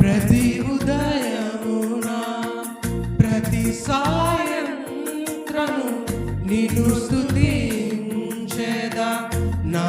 ప్రతి ఉదయమున ప్రతి సాయంత్రము నిన్ను స్తుతించేదా నా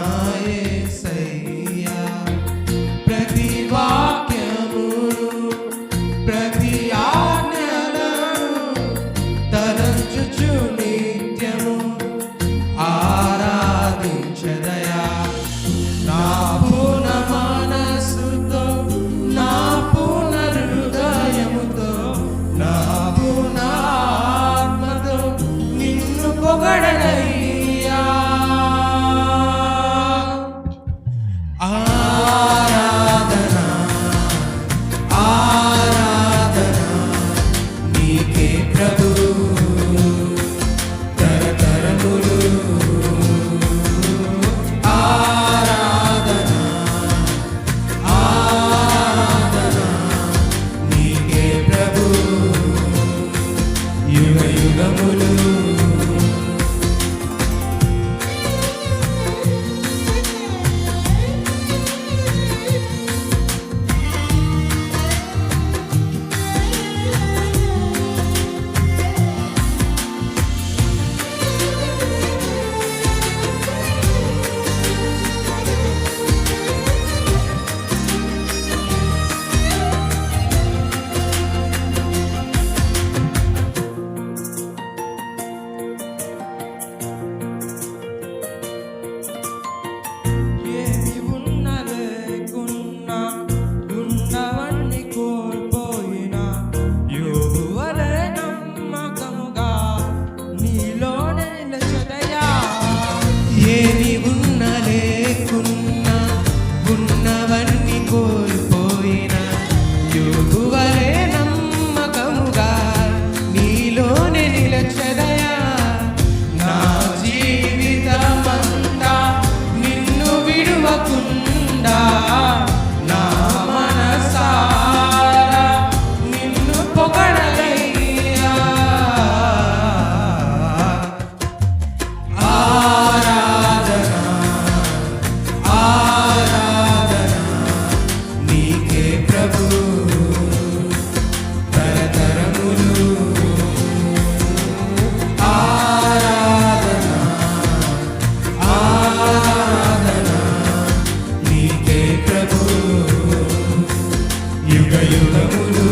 యుగములు